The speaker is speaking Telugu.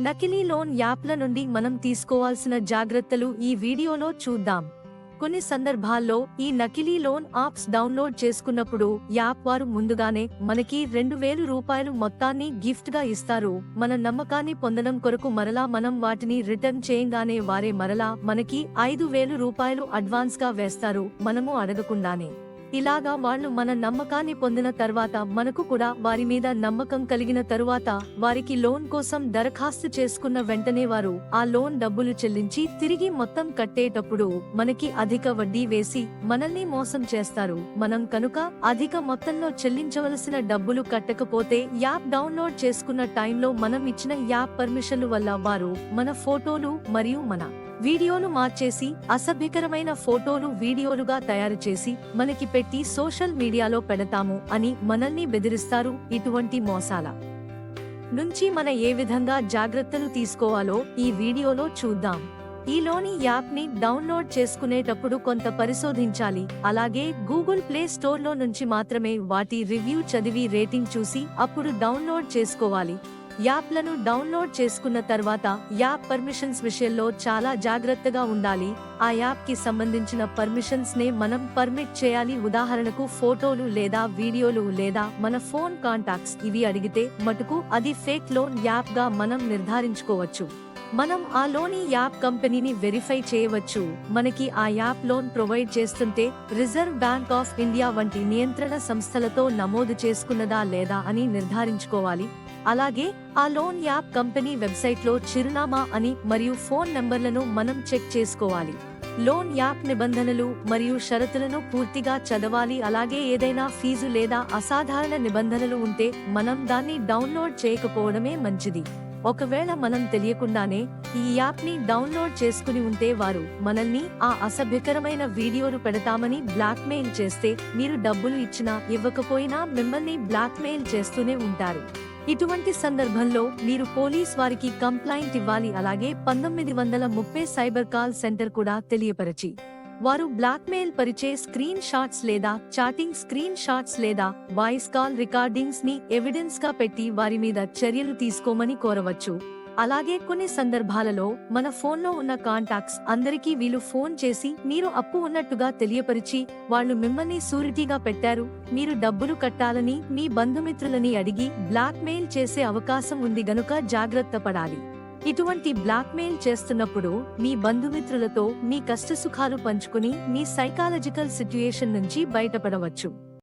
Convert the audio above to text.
నకిలీ లోన్ యాప్ల నుండి మనం తీసుకోవాల్సిన జాగ్రత్తలు ఈ వీడియోలో చూద్దాం. కొన్ని సందర్భాల్లో ఈ నకిలీ లోన్ యాప్స్ డౌన్లోడ్ చేసుకున్నప్పుడు యాప్ వారు ముందుగానే మనకి రెండు వేలు రూపాయలు మొత్తాన్ని గిఫ్ట్గా ఇస్తారు. మన నమ్మకాన్ని పొందడం కొరకు మరలా మనం వాటిని రిటర్న్ చేయంగానే వారే మరలా మనకి ఐదు వేలు రూపాయలు అడ్వాన్స్గా వేస్తారు. మనము అడగకుండానే ఇలాగా వాళ్ళు మన నమ్మకాన్ని పొందిన తర్వాత మనకు కూడా వారి మీద నమ్మకం కలిగిన తరువాత వారికి లోన్ కోసం దరఖాస్తు చేసుకున్న వెంటనే వారు ఆ లోన్ డబ్బులు చెల్లించి తిరిగి మొత్తం కట్టేటప్పుడు మనకి అధిక వడ్డీ వేసి మనల్ని మోసం చేస్తారు. మనం కనుక అధిక మొత్తంలో చెల్లించవలసిన డబ్బులు కట్టకపోతే యాప్ డౌన్లోడ్ చేసుకున్న టైంలో మనం ఇచ్చిన యాప్ పర్మిషన్లు వల్ల వారు మన ఫోటోలు మరియు మన వీడియోను మార్చేసి అసభ్యకరమైన ఫోటోలు వీడియోలుగా తయారు చేసి మనకి పెట్టి సోషల్ మీడియాలో పెడతాము అని మనల్ని బెదిరిస్తారు ఇటువంటి మోసాల నుంచి మన ఏ విధంగా జాగ్రత్తలు తీసుకోవాలో ఈ వీడియోలో చూద్దాం. ఈలోని యాప్ని డౌన్లోడ్ చేసుకునేటప్పుడు కొంత పరిశోధించాలి. అలాగే గూగుల్ ప్లే స్టోర్లో నుంచి మాత్రమే వాటి రివ్యూ చదివి రేటింగ్ చూసి అప్పుడు డౌన్లోడ్ చేసుకోవాలి. యాప్లను డౌన్లోడ్ చేసుకున్న తర్వాత యాప్ పర్మిషన్స్ విషయంలో చాలా జాగ్రత్తగా ఉండాలి. ఆ యాప్కి సంబంధించిన పర్మిషన్స్ నే మనం పర్మిట్ చేయాలి. ఉదాహరణకు ఫోటోలు లేదా వీడియోలు లేదా మన ఫోన్ కాంటాక్ట్స్ ఇవి అడిగితే మటుకు అది ఫేక్ లోన్ యాప్గా మనం నిర్ధారించుకోవచ్చు. మనం ఆ లోని యాప్ కంపెనీని వెరిఫై చేయవచ్చు. మనకి ఆ యాప్ లోన్ ప్రొవైడ్ చేస్తుంటే రిజర్వ్ బ్యాంక్ ఆఫ్ ఇండియా వంటి నియంత్రణ సంస్థలతో నమోదు చేసుకున్నదా లేదా అని నిర్ధారించుకోవాలి. అలాగే ఆ లోన్ యాప్ కంపెనీ వెబ్సైట్లో చిరునామా అని మరియు ఫోన్ నంబర్లను మనం చెక్ చేసుకోవాలి. లోన్ యాప్ నిబంధనలు మరియు షరతులను పూర్తిగా చదవాలి. అలాగే ఏదైనా ఫీజు లేదా అసాధారణ నిబంధనలు ఉంటే మనం దాన్ని డౌన్లోడ్ చేయకపోవడమే మంచిది. ఒకవేళ మనం తెలియకుండానే ఈ యాప్ని డౌన్లోడ్ చేసుకుని ఉంటే వారు మనల్ని ఆ అసభ్యకరమైన వీడియోలు పెడతామని బ్లాక్మెయిల్ చేస్తే మీరు డబ్బులు ఇచ్చినా ఇవ్వకపోయినా మిమ్మల్ని బ్లాక్మెయిల్ చేస్తూనే ఉంటారు. ఇటువంటి సందర్భంలో మీరు పోలీస్ వారికి కంప్లైంట్ ఇవ్వాలి అలాగే పంతొమ్మిది వందల ముప్పై సైబర్ కాల్ సెంటర్ కూడా తెలియపరచి. వారు బ్లాక్మెయిల్ పరిచే స్క్రీన్ షాట్స్ లేదా చాటింగ్ స్క్రీన్ షాట్స్ లేదా వాయిస్ కాల్ రికార్డింగ్స్ని ఎవిడెన్స్గా పెట్టి వారి మీద చర్యలు తీసుకోమని కోరవచ్చు. అలాగే కొన్ని సందర్భాలలో మన ఫోన్లో ఉన్న కాంటాక్ట్స్ అందరికీ వీళ్ళు ఫోన్ చేసి మీరు అప్పు ఉన్నట్టుగా తెలియపరిచి వాళ్ళు మిమ్మల్ని సూరిటీగా పెట్టారు మీరు డబ్బులు కట్టాలని మీ బంధుమిత్రులని అడిగి బ్లాక్ మెయిల్ చేసే అవకాశం ఉంది గనుక జాగ్రత్త పడాలి. ఇటువంటి బ్లాక్మెయిల్ చేస్తున్నప్పుడు మీ బంధుమిత్రులతో మీ కష్టసుఖాలు పంచుకుని మీ సైకాలజికల్ సిట్యుయేషన్ నుంచి బయటపడవచ్చు.